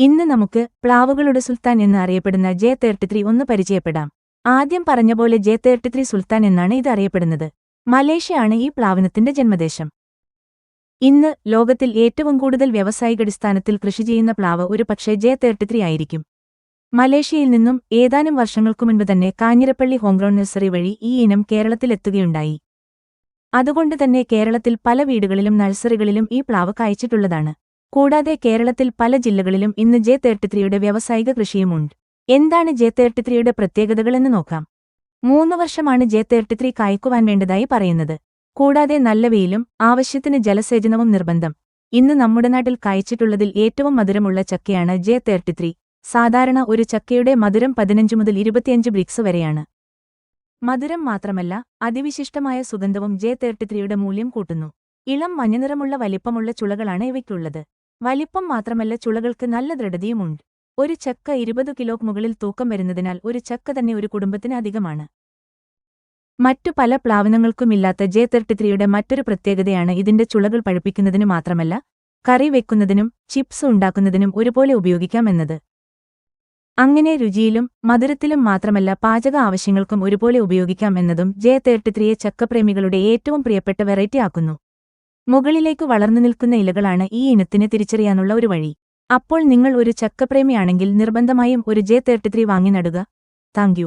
ഇന്ന് നമുക്ക് പ്ലാവുകളുടെ സുൽത്താൻ എന്ന് അറിയപ്പെടുന്ന ജെ തേർട്ടിത്രീ ഒന്ന് പരിചയപ്പെടാം. ആദ്യം പറഞ്ഞ പോലെ ജെ തേർട്ടിത്രി സുൽത്താൻ എന്നാണ് ഇത് അറിയപ്പെടുന്നത്. മലേഷ്യയാണ് ഈ പ്ലാവനത്തിന്റെ ജന്മദേശം. ഇന്ന് ലോകത്തിൽ ഏറ്റവും കൂടുതൽ വ്യവസായികടിസ്ഥാനത്തിൽ കൃഷി ചെയ്യുന്ന പ്ലാവ് ഒരു പക്ഷേ ജെ തേർട്ടിത്രി ആയിരിക്കും. മലേഷ്യയിൽ നിന്നും ഏതാനും വർഷങ്ങൾക്കു മുൻപ് തന്നെ കാഞ്ഞിരപ്പള്ളി ഹോംഗ്രോൺ നഴ്സറി വഴി ഈ ഇനം കേരളത്തിലെത്തുകയുണ്ടായി. അതുകൊണ്ട് തന്നെ കേരളത്തിൽ പല വീടുകളിലും നഴ്സറികളിലും ഈ പ്ലാവ് കായ്ച്ചിട്ടുള്ളതാണ്. കൂടാതെ കേരളത്തിൽ പല ജില്ലകളിലും ഇന്ന് ജെ തേർട്ടിത്രിയുടെ വ്യാവസായിക കൃഷിയുമുണ്ട്. എന്താണ് ജെ തേർട്ടിത്രിയുടെ പ്രത്യേകതകളെന്ന് നോക്കാം. മൂന്ന് വർഷമാണ് ജെ തേർട്ടിത്രി കായ്ക്കുവാൻ വേണ്ടതായി പറയുന്നത്. കൂടാതെ നല്ല വെയിലും ആവശ്യത്തിന് ജലസേചനവും നിർബന്ധം. ഇന്ന് നമ്മുടെ നാട്ടിൽ കായ്ച്ചിട്ടുള്ളതിൽ ഏറ്റവും മധുരമുള്ള ചക്കയാണ് ജെ തേർട്ടിത്രീ സാധാരണ ഒരു ചക്കയുടെ മധുരം പതിനഞ്ച് മുതൽ ഇരുപത്തിയഞ്ച് ബ്രിക്സ് വരെയാണ്. മധുരം മാത്രമല്ല അതിവിശിഷ്ടമായ സുഗന്ധവും ജെ തേർട്ടിത്രിയുടെ മൂല്യം കൂട്ടുന്നു. ഇളം മഞ്ഞനിറമുള്ള വലിപ്പമുള്ള ചുളകളാണ് ഇവയ്ക്കുള്ളത്. വലിപ്പം മാത്രമല്ല ചുളകൾക്ക് നല്ല ദൃഢതയുമുണ്ട്. ഒരു ചക്ക ഇരുപത് കിലോ മുകളിൽ തൂക്കം വരുന്നതിനാൽ ഒരു ചക്ക തന്നെ ഒരു കുടുംബത്തിന് അധികമാണ്. മറ്റു പല പ്ലാവനങ്ങൾക്കുമില്ലാത്ത ജെ തെർട്ടിത്രിയുടെ മറ്റൊരു പ്രത്യേകതയാണ് ഇതിന്റെ ചുളകൾ പഴുപ്പിക്കുന്നതിനു മാത്രമല്ല കറി വെക്കുന്നതിനും ചിപ്സ് ഉണ്ടാക്കുന്നതിനും ഒരുപോലെ ഉപയോഗിക്കാം എന്നത്. അങ്ങനെ രുചിയിലും മധുരത്തിലും മാത്രമല്ല പാചക ആവശ്യങ്ങൾക്കും ഒരുപോലെ ഉപയോഗിക്കാം എന്നതും ജെ തേർട്ടിത്രീയെ ചക്കപ്രേമികളുടെ ഏറ്റവും പ്രിയപ്പെട്ട വെറൈറ്റി ആക്കുന്നു. മുകളിലേക്ക് വളർന്നു നിൽക്കുന്ന ഇലകളാണ് ഈ ഇനത്തിന് തിരിച്ചറിയാനുള്ള ഒരു വഴി. അപ്പോൾ നിങ്ങൾ ഒരു ചക്കപ്രേമിയാണെങ്കിൽ നിർബന്ധമായും ഒരു ജെ തേർട്ടിത്രീ വാങ്ങി നടുക. താങ്ക്